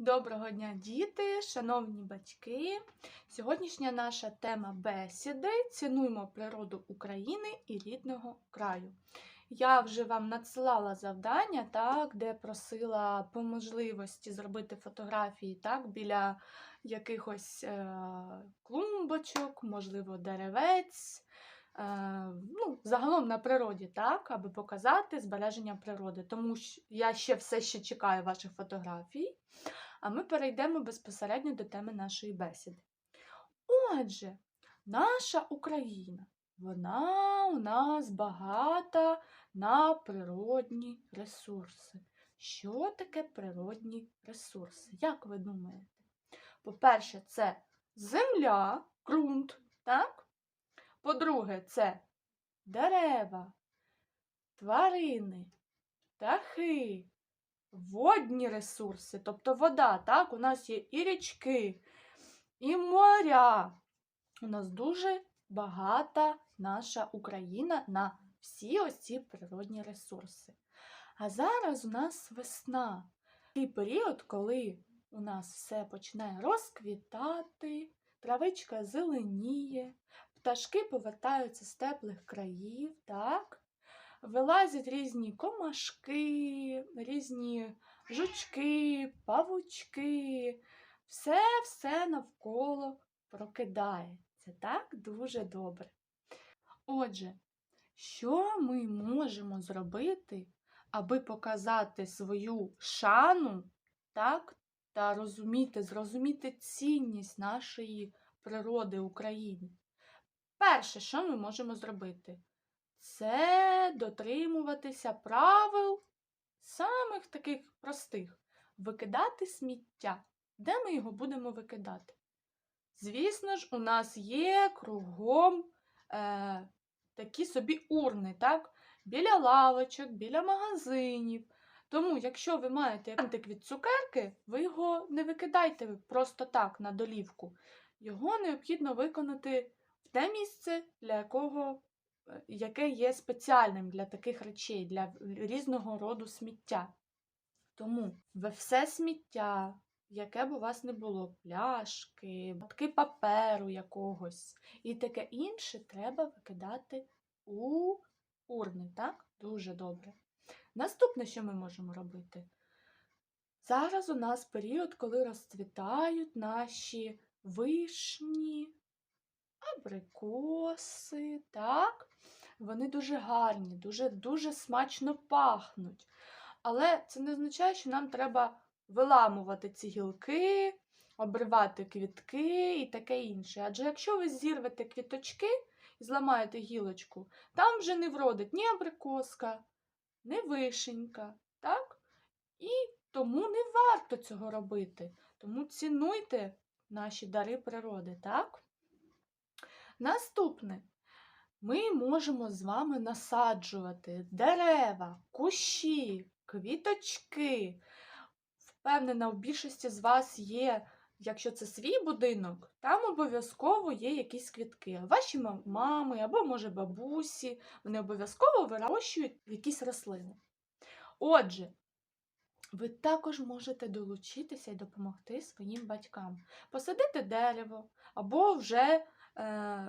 Доброго дня, діти, шановні батьки. Сьогоднішня наша тема бесіди Цінуємо природу України і рідного краю. Я вже вам надсилала завдання, так, де просила по можливості зробити фотографії так, біля якихось е, клумбочок, можливо, деревець. Е, ну, загалом на природі, так, аби показати збереження природи. Тому що я ще все ще чекаю ваших фотографій. А ми перейдемо безпосередньо до теми нашої бесіди. Отже, наша Україна, вона у нас багата на природні ресурси. Що таке природні ресурси? Як ви думаєте? По-перше, це земля, ґрунт, так? По-друге, це дерева, тварини, птахи, водні ресурси, тобто вода, так? У нас є і річки, і моря. У нас дуже багата наша Україна на всі ось ці природні ресурси. А зараз у нас весна. Такий період, коли у нас все починає розквітати, травичка зеленіє, пташки повертаються з теплих країв, так? Вилазять різні комашки, різні жучки, павучки. Все-все навколо прокидається. Так дуже добре. Отже, що ми можемо зробити, аби показати свою шану, так, та розуміти, зрозуміти цінність нашої природи України? Перше, що ми можемо зробити? Це дотримуватися правил самих таких простих. Викидати сміття. Де ми його будемо викидати? Звісно ж, у нас є кругом е, такі собі урни, так? біля лавочок, біля магазинів. Тому, якщо ви маєте антик від цукерки, ви його не викидайте просто так на долівку. Його необхідно виконати в те місце, для якого яке є спеціальним для таких речей, для різного роду сміття. Тому ви все сміття, яке б у вас не було, пляшки, мотки паперу якогось і таке інше, треба викидати у урни, так? Дуже добре. Наступне, що ми можемо робити? Зараз у нас період, коли розцвітають наші вишні, абрикоси, так? Вони дуже гарні, дуже дуже смачно пахнуть. Але це не означає, що нам треба виламувати ці гілки, обривати квітки і таке інше. Адже якщо ви зірвете квіточки і зламаєте гілочку, там вже не вродить ні абрикоска, ні вишенька. так? І тому не варто цього робити. Тому цінуйте наші дари природи, так? Наступне. Ми можемо з вами насаджувати дерева, кущі, квіточки. Впевнена, у більшості з вас є, якщо це свій будинок, там обов'язково є якісь квітки. Ваші мами або, може, бабусі, вони обов'язково вирощують якісь рослини. Отже, ви також можете долучитися і допомогти своїм батькам, посадити дерево або вже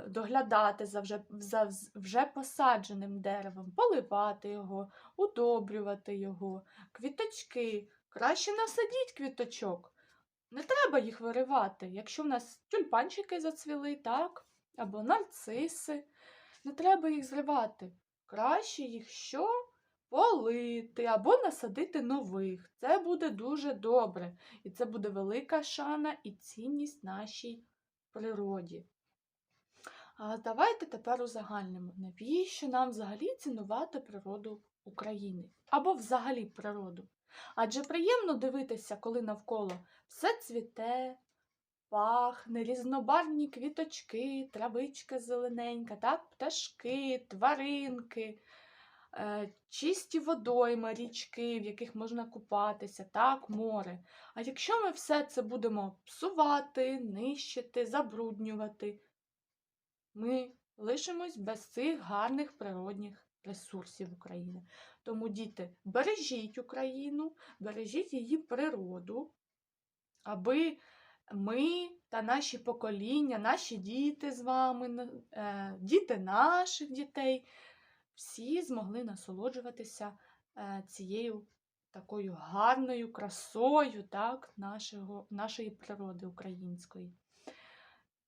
доглядати за вже, за вже посадженим деревом, поливати його, удобрювати його, квіточки. Краще насадіть квіточок. Не треба їх виривати. Якщо в нас тюльпанчики зацвіли, так, або нарциси, не треба їх зривати. Краще їх що? Полити або насадити нових. Це буде дуже добре. І це буде велика шана і цінність нашій природі. А давайте тепер узагальнимо, навіщо нам взагалі цінувати природу України або взагалі природу? Адже приємно дивитися, коли навколо все цвіте, пахне, різнобарвні квіточки, травичка зелененька, так, пташки, тваринки, е, чисті водойми, річки, в яких можна купатися, так, море. А якщо ми все це будемо псувати, нищити, забруднювати, ми лишимось без цих гарних природних ресурсів України. Тому, діти, бережіть Україну, бережіть її природу. аби ми та наші покоління, наші діти з вами, е, діти наших дітей, всі змогли насолоджуватися е, цією такою гарною красою так, нашого, нашої природи української.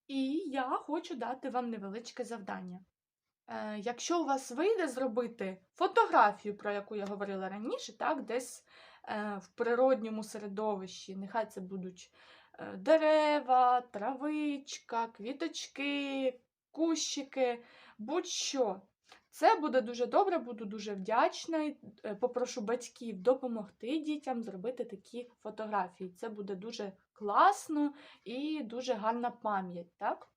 І я хочу дати вам невеличке завдання. Е, якщо у вас вийде зробити фотографію, про яку я говорила раніше, так, десь е, в природньому середовищі, нехай це будуть е, дерева, травичка, квіточки, кущики, будь-що. Це буде дуже добре, буду дуже вдячна. е, Попрошу батьків допомогти дітям зробити такі фотографії. Це буде дуже класно і дуже гарна пам'ять, так?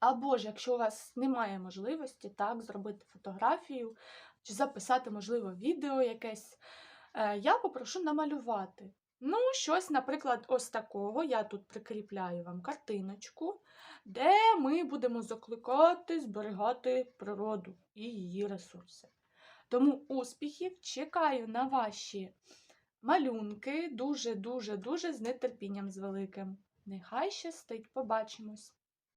Або ж, якщо у вас немає можливості так, зробити фотографію чи записати, можливо, відео якесь, е, я попрошу намалювати. Ну, щось, наприклад, ось такого. Я тут прикріпляю вам картиночку, де ми будемо закликати зберігати природу і її ресурси. Тому успіхів чекаю на ваші малюнки дуже-дуже-дуже з нетерпінням з великим. Нехай щастить, побачимось!